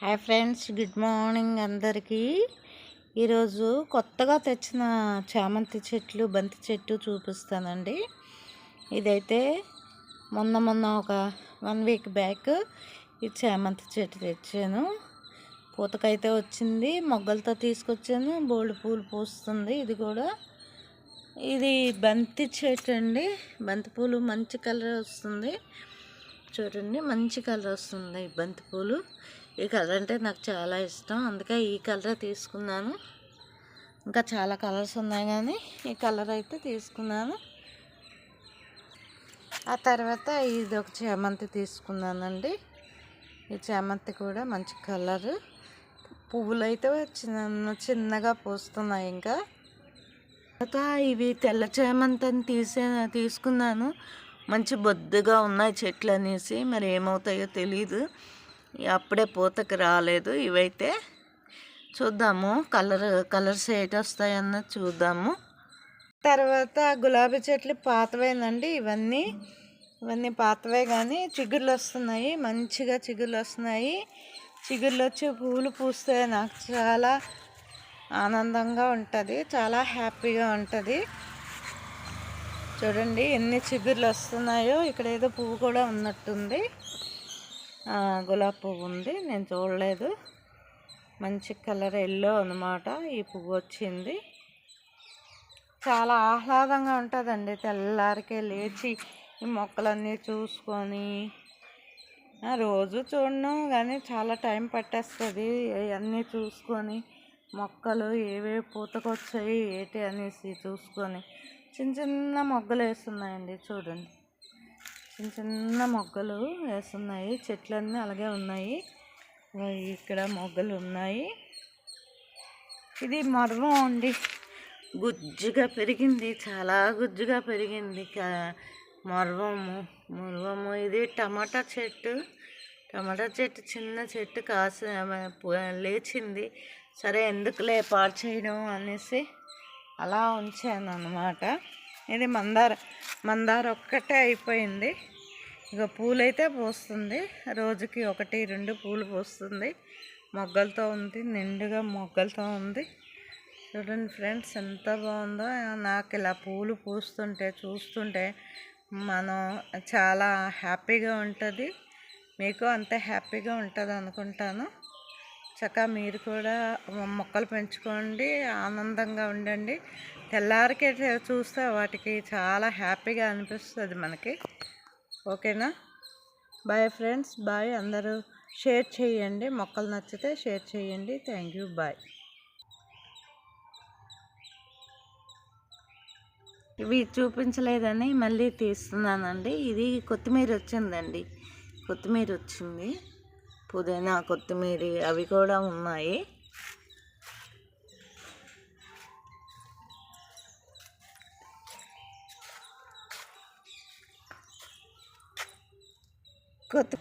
Hi friends good morning అందరికీ. ఈరోజు కొత్తగా తెచ్చిన చామంతి చెట్లు బంతి చెట్టు చూపిస్తానండి. ఇదైతే మొన్న మొన్న ఒక వన్ వీక్ బ్యాక్ ఈ చామంతి చెట్టు తెచ్చాను. పూతకైతే వచ్చింది మొగ్గలతో తీసుకొచ్చాను బోల్డ్ పూలు పూస్తుంది ఇది కూడా. ఇది బంతి చెట్టు అండి బంతి పూలు మంచి కలర్ వస్తుంది. చూడండి మంచి కలర్ వస్తుంది బంతి పూలు. ఈ కలర్ అంటే నాకు చాలా ఇష్టం. అందుకే ఈ కలర్ తీసుకున్నాను. ఇంకా చాలా కలర్స్ ఉన్నాయి కానీ ఈ కలర్ అయితే తీసుకున్నాను. ఆ తర్వాత ఇది ఒక చామంతి తీసుకున్నానండి. ఈ చామంతి కూడా మంచి కలర్. పువ్వులు అయితే చిన్న చిన్నగా పూస్తున్నాయి ఇంకా. తర్వాత ఇవి తెల్ల చామంతి అని తీసే తీసుకున్నాను. మంచి బొద్దుగా ఉన్నాయి చెట్లు అనేసి మరి ఏమవుతాయో తెలీదు. అప్పుడే పూతకి రాలేదు. ఇవైతే చూద్దాము. కలర్ కలర్స్ ఏటి వస్తాయన్నది చూద్దాము. తర్వాత గులాబీ చెట్లు పాతవేనండి. ఇవన్నీ ఇవన్నీ పాతవే కానీ చిగుర్లు వస్తున్నాయి. మంచిగా చిగుర్లు వస్తున్నాయి. చిగుర్లు వచ్చి పూలు పూస్తే నాకు చాలా ఆనందంగా ఉంటుంది. చాలా హ్యాపీగా ఉంటుంది. చూడండి ఎన్ని చిగుర్లు వస్తున్నాయో. ఇక్కడ ఏదో పువ్వు కూడా ఉన్నట్టుంది. గులాబీ పువ్వు ఉంది. నేను చూడలేదు. మంచి కలర్ ఎల్లో అనమాట ఈ పువ్వు వచ్చింది. చాలా ఆహ్లాదంగా ఉంటుందండి. తెల్లారికే లేచి ఈ మొక్కలన్నీ చూసుకొని రోజు చూడను కానీ చాలా టైం పట్టేస్తుంది. అన్నీ చూసుకొని మొక్కలు ఏవే పూతకొచ్చాయి ఏంటి అనేసి చూసుకొని చిన్న చిన్న మొగ్గలు వేస్తున్నాయండి చూడండి. చిన్న చిన్న మొగ్గలు వేస్తున్నాయి. చెట్లన్నీ అలాగే ఉన్నాయి. ఇక్కడ మొగ్గలు ఉన్నాయి. ఇది మర్వం అండి. గుజ్జుగా పెరిగింది. చాలా గుజ్జుగా పెరిగింది. మర్వము మర్వము ఇది టమాటా చెట్టు. టమాటా చెట్టు చిన్న చెట్టు కాసి లేచింది. సరే ఎందుకులే పాడు చేయడం అనేసి అలా ఉంచాను అన్నమాట ఇది మందార మందార ఒక్కటే అయిపోయింది. ఇక పూలైతే పోస్తుంది. రోజుకి ఒకటి రెండు పూలు పోస్తుంది. మొగ్గలతో ఉంది నిండుగా మొగ్గలతో ఉంది. చూడండి ఫ్రెండ్స్ ఎంత బాగుందో. నాకు ఇలా పూలు పూస్తుంటే చూస్తుంటే మనం చాలా హ్యాపీగా ఉంటుంది. మీకు అంత హ్యాపీగా ఉంటుంది అనుకుంటాను. చక్కగా మీరు కూడా మొక్కలు పెంచుకోండి ఆనందంగా ఉండండి. తెల్లారికే చూస్తే వాటికి చాలా హ్యాపీగా అనిపిస్తుంది మనకి. ఓకేనా? బాయ్ ఫ్రెండ్స్ బాయ్ అందరూ షేర్ చేయండి. మొక్కలు నచ్చితే షేర్ చేయండి. థ్యాంక్ యూ బాయ్ ఇవి చూపించలేదని మళ్ళీ తీస్తున్నానండి. ఇది కొత్తిమీర వచ్చిందండి. కొత్తిమీర వచ్చింది. పుదీనా కొత్తిమీర అవి కూడా ఉన్నాయి. కొత్త